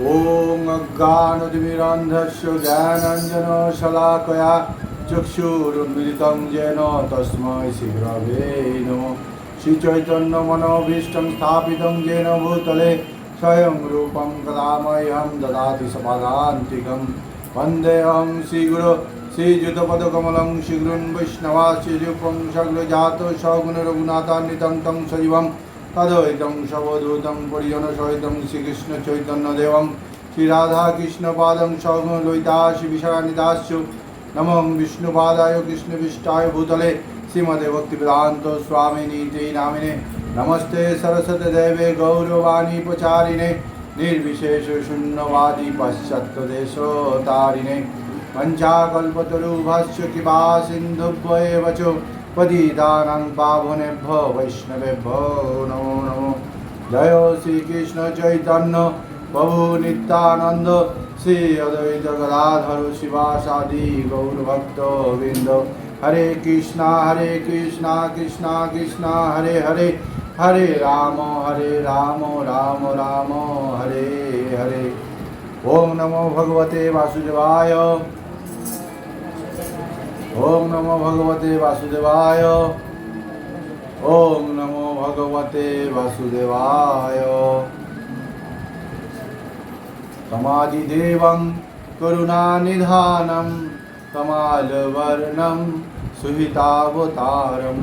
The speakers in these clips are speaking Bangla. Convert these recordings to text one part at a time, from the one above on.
ॐ अज्ञानतिमिरन्धस्य ज्ञानाञ्जनशलाकया चक्षुरुन्मिलितं येन तस्मै श्रीगुरवे नमो श्रीचैतन्यमनोभीष्टं स्थापितं येन भूतले स्वयं रूपं कदामह्यं ददाति समाधान्तिकं वन्देऽहं श्रीगुरो श्रीयुतपदकमलं श्रीगुरुन् वैष्णवाश्रीरूपं सग्रजातो सगुणरघुनाथान्वितं तं सजीवं তদৈতং সবধূতং পরিজনসহিতং শ্রীকৃষ্ণচৈতন্যদেবং শ্রীরাধাকৃষ্ণপাদং সহ ললিতাশি বিশানিদাস্য নমঃ বিষ্ণুপাদায় কৃষ্ণবিষ্টায় ভূতলে শ্রীমদে ভক্তিবেদান্ত স্বামিনী তে নামিনে নমস্তে সরস্বতী দেবে গৌরবাণী প্রচারিণে নির্বিশেষ শূন্যবাদী পাশ্চাত্য তারিণে পঞ্চাকল্পতরুভাষ্য কিবা সিন্ধুভ্যেব পতিতানাং পাবনেভ্য বৈষ্ণবেভ্য নমো নমো জয় শ্রীকৃষ্ণ চৈতন্য প্রভু নিত্যানন্দ শ্রী অদ্বৈত গদাধর শিবাসাদি গৌরভক্ত বৃন্দ হরে কৃষ্ণ হরে কৃষ্ণ কৃষ্ণ কৃষ্ণ হরে হরে হরে রাম হরে রাম রাম রাম হরে হরে ওম নমো ভগবতে বাসুদেবায় ওম নমো ভগবতে বাসুদেবায় ওম নমো ভগবতে বাসুদেবায় সমাধিদেবং করুণানিধানম কমালবর্ণম সুহিতাবতারম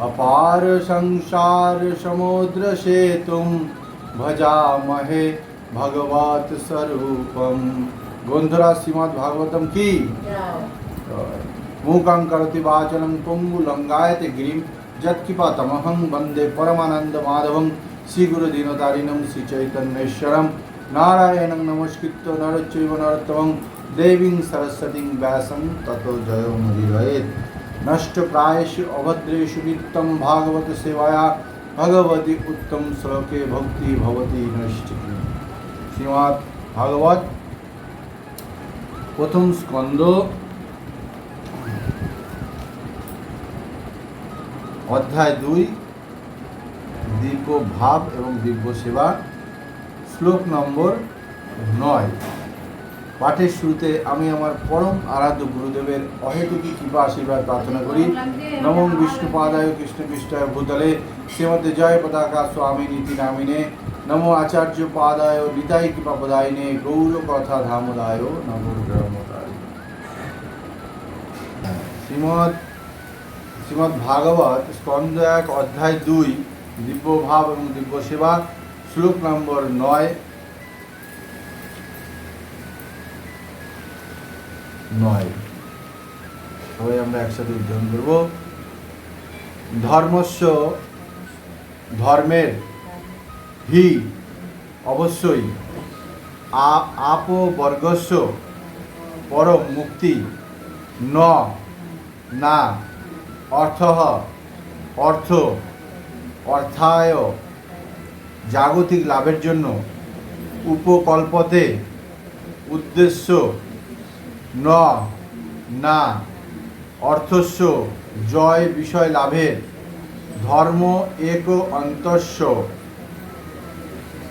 অপার সংসার সমুদ্র সেতুম ভজামহে ভগবত স্বরূপম বন্ধুরা শ্রীমদ্ ভাগবতম কি मूकं करोति वाचनं पुङ्गुलङ्गायते गिरिं यत्किपातमहं वन्दे परमानन्दमाधवं श्रीगुरुदीनतारिणं श्रीचैतन्येश्वरं नारायणं नमस्कृत्य नरचैव नरोत्तमं देवीं सरस्वतीं व्यासं ततो जयमुदीरयेत् नष्टप्रायेषु अभद्रेषु नित्यं भागवत सेवाया भगवती उत्तम श्लोके भक्ति भवती नैष्टिकी শ্রীমৎ ভাগবত প্রথম স্কন্দ অধ্যায় দুই দিব্য ভাব এবং দিব্য সেবা শ্লোক নম্বর নয়। পাঠের শুরুতে আমি আমার পরম আরাধ্য গুরুদেবের অহেতুকী কৃপা আশীর্বাদ প্রার্থনা করি। নমং বিষ্ণুপাদায় কৃষ্ণ পৃষ্ঠায় ভূতলে শ্রীমতে জয় পতাকা স্বামী নীতি নামিনে, নমো আচার্য পাদায় নিতাই কৃপা পদায়নে গৌর কথা ধামদায়, নমো গ্রামদায় শ্রীমৎ শ্রীমৎ ভাগবত স্কন্দ এক অধ্যায় দুই দিব্য ভাব এবং দিব্য সেবা শ্লোক নম্বর নয়। নয়। সবাই আমরা একসাথে উদ্যান করব। ধর্মস্য, ধর্মের হি, অবশ্যই। আপ বর্গস্য, পরম মুক্তি। ন, না। অর্থ অর্থ অর্থায় জাগতিক লাভের জন্য উপকল্পতে উদ্দেশ্য ন, না অর্থস্য জয়, বিষয় লাভের, ধর্ম, এক অন্তস্য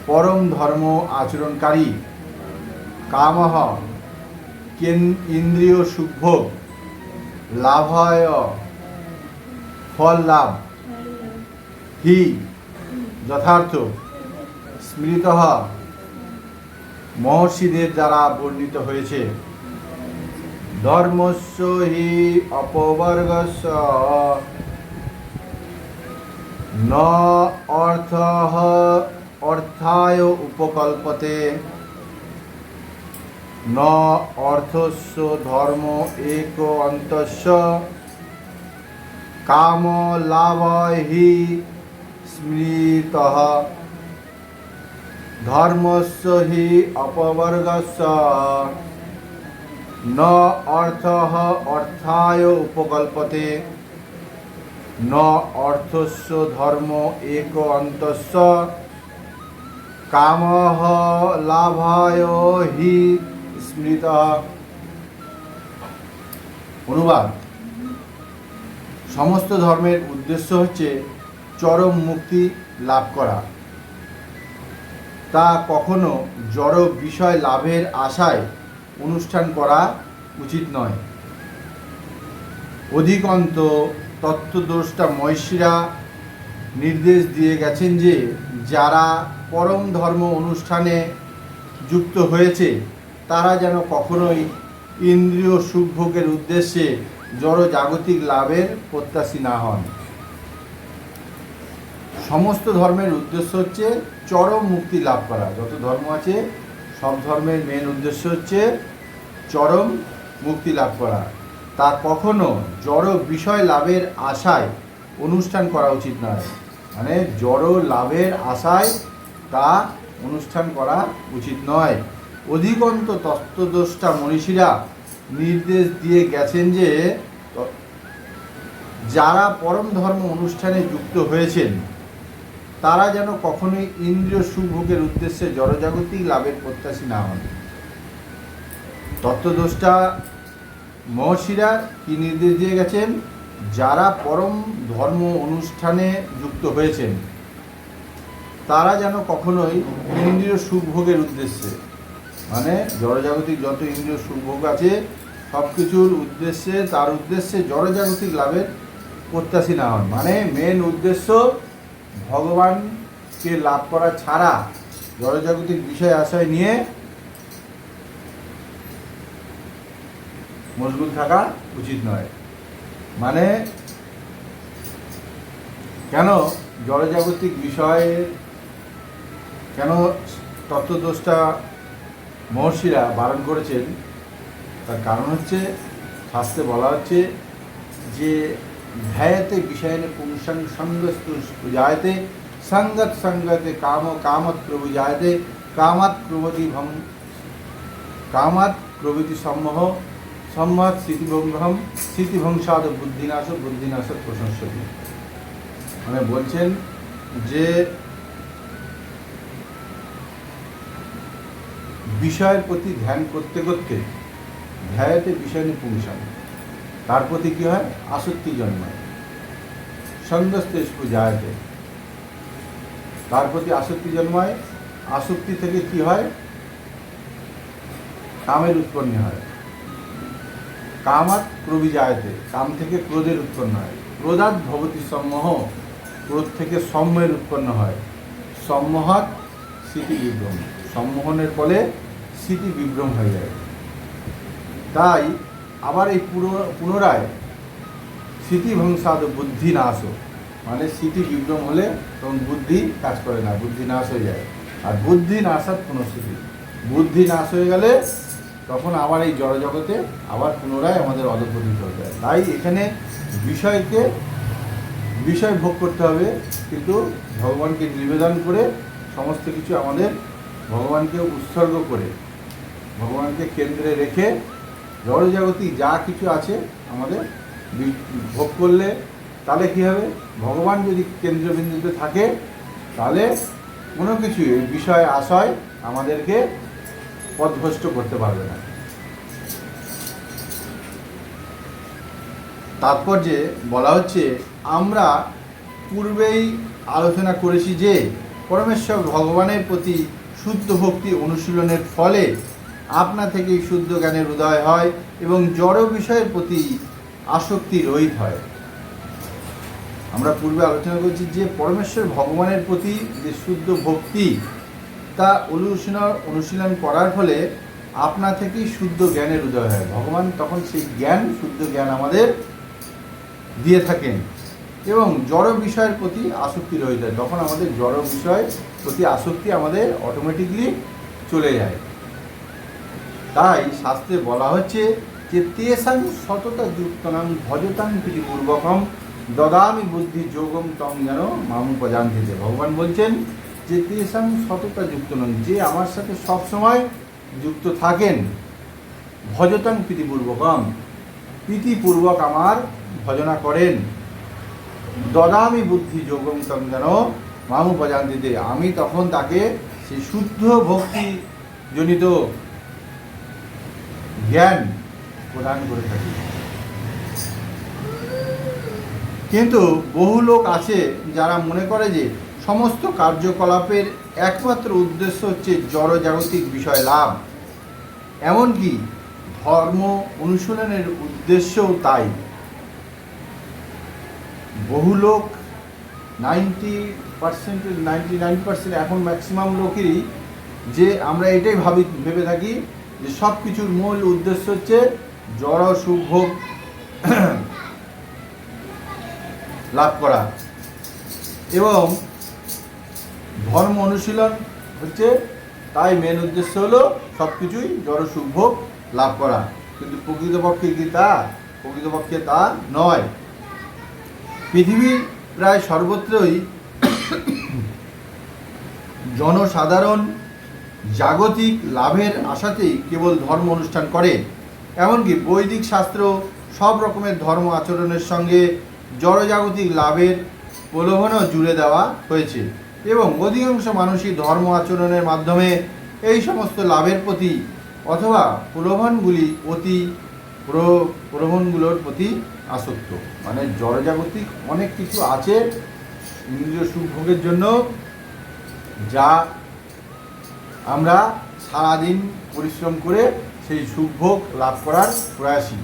পরম ধর্ম আচরণকারী, কামহ, কেন, ইন্দ্রিয় সুভোগ লাভায় ফল লাভ। হি, যথার্থ। স্মৃত মহর্ষিদের দ্বারা বর্ণিত হয়েছে। ধর্মস্য হি অপবর্গস্য। ন অর্থ অর্থায় উপকল্পতে। ন অর্থস্য ধর্ম এক অন্তস্য। কাম লাভ হি স্মৃত ধর্মস্য হি অপবর্গস্য ন অর্থ অর্থায় উপকল্পতে ন অর্থস্য ধর্ম এক অন্তস্য কাম লাভায় হি স্মৃত অনুবাদ সমস্ত ধর্মের উদ্দেশ্য হচ্ছে চরম মুক্তি লাভ করা। তা কখনো জড় বিষয় লাভের আশায় অনুষ্ঠান করা উচিত নয়। অধিকন্ত তত্ত্বদ্রষ্টা মহিষীরা নির্দেশ দিয়ে গেছেন যে, যারা পরম ধর্ম অনুষ্ঠানে যুক্ত হয়েছে, তারা যেন কখনোই ইন্দ্রিয় সুখভোগের উদ্দেশ্যে জড় জাগতিক লাভের প্রত্যাশী না হন। সমস্ত ধর্মের উদ্দেশ্য হচ্ছে চরম মুক্তি লাভ করা। যত ধর্ম আছে, সব ধর্মের মেন উদ্দেশ্য হচ্ছে চরম মুক্তি লাভ করা। তা কখনো জড় বিষয় লাভের আশায় অনুষ্ঠান করা উচিত নয়। মানে জড় লাভের আশায় তা অনুষ্ঠান করা উচিত নয়। অধিকন্ত তত্ত্বদ্রষ্টা মনীষীরা নির্দেশ দিয়ে গেছেন যে যারা পরম ধর্ম অনুষ্ঠানে যুক্ত হয়েছেন, তারা যেন কখনোই ইন্দ্রিয় সুভোগের উদ্দেশ্যে জড়জাগতিক লাভের প্রত্যাশী না হন। তত্ত্বদ্রষ্টা মহর্ষিরা কি নির্দেশ দিয়ে গেছেন? যারা পরম ধর্ম অনুষ্ঠানে যুক্ত হয়েছেন, তারা যেন কখনোই ইন্দ্রিয় সুখভোগের উদ্দেশ্যে মানে জড়জাগতিক যত ইন্দ্রিয় সুখভোগ আছে সব কিছুর উদ্দেশ্যে, তার উদ্দেশ্যে জড়জাগতিক লাভের প্রত্যাশী না হন। মানে মেন উদ্দেশ্য ভগবানকে লাভ করা ছাড়া জড়জাগতিক বিষয় আশয় নিয়ে মশগুল থাকা উচিত নয়। মানে কেন জড়জাগতিক বিষয়ে কেন তত্ত্বদোষটা মহর্ষিরা বারণ করেছেন। তার কারণ হচ্ছে, শাস্ত্রে বলা হচ্ছে যে ধ্যায়তে বিষয়নে পুংসং সঙ্গস্তু জায়তে সঙ্গত সঙ্গতে কাম কামত প্রভু জায়তে কামাত প্রভৃতি ভম কামাত প্রভৃতি সম্মোহ, সম্মত স্মৃতিভঙ্গম স্মৃতিভংসাদ বুদ্ধিনাশ বুদ্ধিনাশ প্রশংসতি। মানে বলছেন যে বিষয়ের প্রতি ধ্যান করতে করতে ধ্যায়তে বিষয় নিয়ে পুংসান তার প্রতি কী হয়? আসক্তি জন্মায়। সঙ্গস্তেষ্পু জায়তে তার প্রতি আসক্তি জন্মায়। আসক্তি থেকে কি হয়? কামের উৎপন্ন হয়। কাম আর কামাত প্রবিজায়তে কাম থেকে ক্রোধের উৎপন্ন হয়। ক্রোধাত ভবতী সম্মোহ। ক্রোধ থেকে সম্ময়ের উৎপন্ন হয়। সম্মোহাত স্মৃতি বিভ্রম সম্মোহনের ফলে স্মৃতি বিভ্রম হয়ে যায়। তাই আবার এই পুনরায় স্মৃতিভংসাদ বুদ্ধি নাশ মানে স্মৃতি বিভ্রম হলে তখন বুদ্ধি কাজ করে না, বুদ্ধি নাশ হয়ে যায়। আর বুদ্ধি নাশাত পুনঃস্থিতি বুদ্ধি নাশ হয়ে গেলে তখন আবার এই জড়জগতে আবার পুনরায় আমাদের অধপতিত হয়ে। যায় তাই এখানে বিষয়কে, বিষয় ভোগ করতে হবে। কিন্তু ভগবানকে নিবেদন করে সমস্ত কিছু আমাদের ভগবানকে উৎসর্গ করে ভগবানকে কেন্দ্রে রেখে জড়জাগতিক যা কিছু আছে আমাদের ভোগ করলে, তাহলে কী হবে? ভগবান যদি কেন্দ্রবিন্দুতে থাকে, তাহলে কোনো কিছু এই বিষয় আশয় আমাদেরকে পথভ্রষ্ট করতে পারবে না। তাৎপর্যে বলা হচ্ছে, আমরা পূর্বেই আলোচনা করেছি যে, পরমেশ্বর ভগবানের প্রতি শুদ্ধ ভক্তি অনুশীলনের ফলে আপনা থেকেই শুদ্ধ জ্ঞানের উদয় হয় এবং জড় বিষয়ের প্রতি আসক্তি রহিত হয়। আমরা পূর্বে আলোচনা করেছি যে পরমেশ্বর ভগবানের প্রতি যে শুদ্ধ ভক্তি, তা অনুশীলন অনুশীলন করার ফলে আপনা থেকেই শুদ্ধ জ্ঞানের উদয় হয়। ভগবান তখন সেই জ্ঞান, শুদ্ধ জ্ঞান আমাদের দিয়ে থাকেন এবং জড় বিষয়ের প্রতি আসক্তি রয়ে যায় তখন আমাদের জড় বিষয় প্রতি আসক্তি আমাদের অটোমেটিকলি চলে যায়। তাই শাস্ত্রে বলা হচ্ছে যে, তেসাং সততা যুক্তনাং ভজতাং পূর্বকম, দদামি বুদ্ধি যোগম তম যেন মামু প্রজান্তিতে ভগবান বলছেন যে, তেসাং সততা যুক্ত নন যে আমার সাথে সবসময় যুক্ত থাকেন, ভজতাং প্রীতিপূর্বকম প্রীতিপূর্বক আমার ভজনা করেন। দদামি বুদ্ধি যোগম তম যেন মামু প্রজান্তিতে আমি তখন তাকে সেই শুদ্ধ ভক্তি জনিত জ্ঞান প্রদান করে থাকি। কিন্তু বহু লোক আছে যারা মনে করে যে সমস্ত কার্যকলাপের একমাত্র উদ্দেশ্য হচ্ছে জড়জাগতিক বিষয় লাভ। এমনকি ধর্ম অনুশীলনের উদ্দেশ্যও তাই। বহু লোক ninety percent ninety nine percent এখন ম্যাক্সিমাম লোকেরই যে আমরা এটাই ভাবি, ভেবে থাকি যে সব কিছুর মূল উদ্দেশ্য হচ্ছে জড় সুখ লাভ করা। এবং ধর্ম অনুশীলন হচ্ছে, তাই মেন উদ্দেশ্য হলো সব কিছুই জড় সুখ লাভ করা। কিন্তু প্রকৃতপক্ষে কি তা? প্রকৃতপক্ষে তা নয়। পৃথিবীর প্রায় সর্বত্রই জনসাধারণ জাগতিক লাভের আশাতেই কেবল ধর্ম অনুষ্ঠান করে, এমনকি বৈদিক শাস্ত্র সব রকমের ধর্ম আচরণের সঙ্গে জড়জাগতিক লাভের প্রলোভনও জুড়ে দেওয়া হয়েছে এবং অধিকাংশ মানুষই ধর্ম আচরণের মাধ্যমে এই সমস্ত লাভের প্রতি অথবা প্রলোভনগুলি অতি প্র- প্রলোভনগুলোর প্রতি আসক্ত। মানে জড়জাগতিক অনেক কিছু আছে, ইন্দ্রিয় সুখভোগের জন্য যা আমরা সারাদিন পরিশ্রম করে সেই সুখভোগ লাভ করার প্রয়াসী।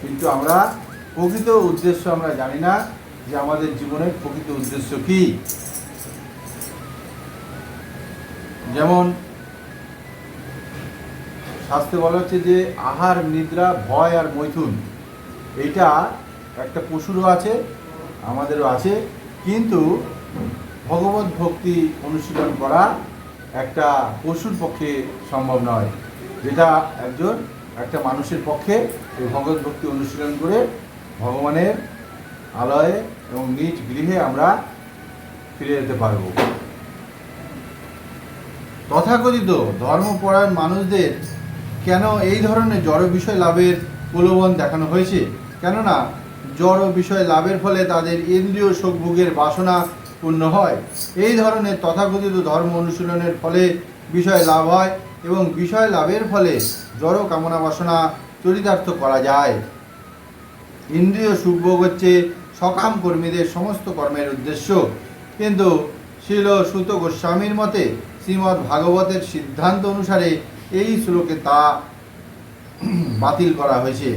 কিন্তু আমরা প্রকৃত উদ্দেশ্য আমরা জানি না যে আমাদের জীবনের প্রকৃত উদ্দেশ্য কি। যেমন শাস্ত্রে বলা হচ্ছে যে আহার, নিদ্রা, ভয় আর মৈথুন এটা একটা পশুরও আছে, আমাদেরও আছে, কিন্তু ভগবত ভক্তি অনুশীলন করা একটা পশুর পক্ষে সম্ভব নয়। যেটা একজন, একটা মানুষের পক্ষে এই ভগবত ভক্তি অনুশীলন করে ভগবানের আলয়ে এবং নিজ গৃহে আমরা ফিরে যেতে পারব। তথাকথিত ধর্মপরায়ণ মানুষদের কেন এই ধরনের জড় বিষয় লাভের প্রলোভন দেখানো হয়েছে? কেননা, জড় বিষয় লাভের ফলে তাদের ইন্দ্রিয় সুখভোগের বাসনা পূর্ণ হয়। এই ধরনের তথাকথিত ধর্ম অনুশীলনের ফলে বিষয় লাভ হয় এবং বিষয় লাভের ফলে জড় কামনা বাসনা চরিতার্থ করা যায়। ইন্দ্রিয় সুখভোগ হচ্ছে সকাম কর্মীদের সমস্ত কর্মের উদ্দেশ্য। কিন্তু শিল সুত গোস্বামীর মতে শ্রীমদ্ ভাগবতের সিদ্ধান্ত অনুসারে এই শ্লোকে তা বাতিল করা হয়েছে।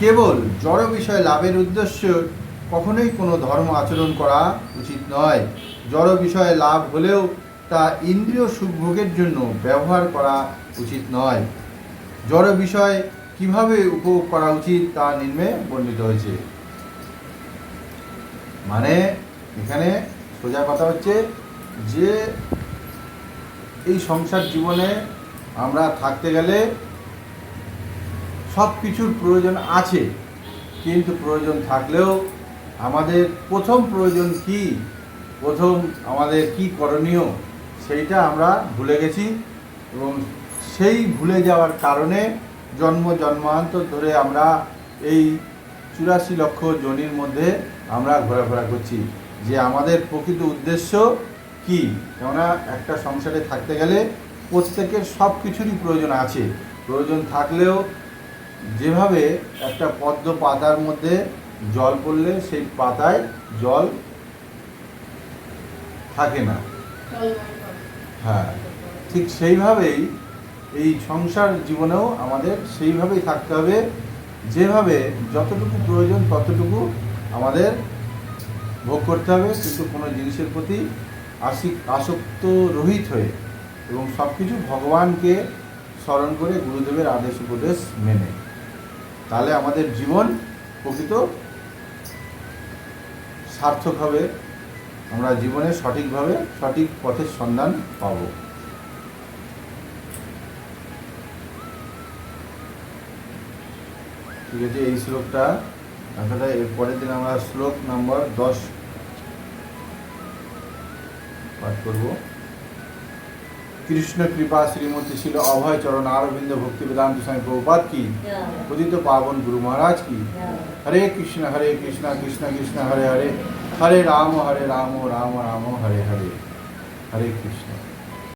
কেবল জড় বিষয় লাভের উদ্দেশ্য কখনোই কোনো ধর্ম আচরণ করা উচিত নয়। জড় বিষয়ে লাভ হলেও তা ইন্দ্রিয় সুখভোগের জন্য ব্যবহার করা উচিত নয়। জড় বিষয় কীভাবে উপভোগ করা উচিত তা নিম্নে বর্ণিত হয়েছে। মানে এখানে সোজা কথা হচ্ছে যে এই সংসার জীবনে আমরা থাকতে গেলে সব কিছুর প্রয়োজন আছে। কিন্তু প্রয়োজন থাকলেও আমাদের প্রথম প্রয়োজন কি? প্রথম আমাদের কি করণীয়? সেইটা আমরা ভুলে গেছি এবং সেই ভুলে যাওয়ার কারণে জন্ম, জন্মান্তর ধরে আমরা এই চুরাশি লক্ষ জনির মধ্যে আমরা ঘোরাফেরা করছি। যে আমাদের প্রকৃত উদ্দেশ্য কি? কেননা একটা সংসারে থাকতে গেলে প্রত্যেকের সব কিছুরই প্রয়োজন আছে। প্রয়োজন থাকলেও যেভাবে একটা পদ্ম পাতার মধ্যে জল পড়লে সেই পাতায় জল থাকে না। হ্যাঁ ঠিক সেইভাবেই এই সংসার জীবনেও আমাদের সেইভাবেই থাকতে হবে। যেভাবে যতটুকু প্রয়োজন ততটুকু আমাদের ভোগ করতে হবে, কিন্তু কোনো জিনিসের প্রতি আসিক আসক্ত রহিত হয়ে এবং সব কিছু ভগবানকে স্মরণ করে গুরুদেবের আদেশ উপদেশ মেনে। তাহলে আমাদের জীবন প্রকৃত সার্থক হবে আমরা জীবনে সঠিকভাবে সঠিক পথের সন্ধান পাব। ঠিক আছে, এই শ্লোকটা আসলে এর পরের দিন আমরা শ্লোক নম্বর দশ পাঠ করব। কৃষ্ণ কৃপা শ্রীমতী ছিল অভয় চরণ আরবিন্দ ভক্তি বেদান্ত স্বামী প্রভুপাত কি? উদিত পাবন গুরু মহারাজ কি? হরে কৃষ্ণ হরে কৃষ্ণ কৃষ্ণ কৃষ্ণ হরে হরে হরে রাম হরে রাম রাম রাম হরে হরে হরে কৃষ্ণ।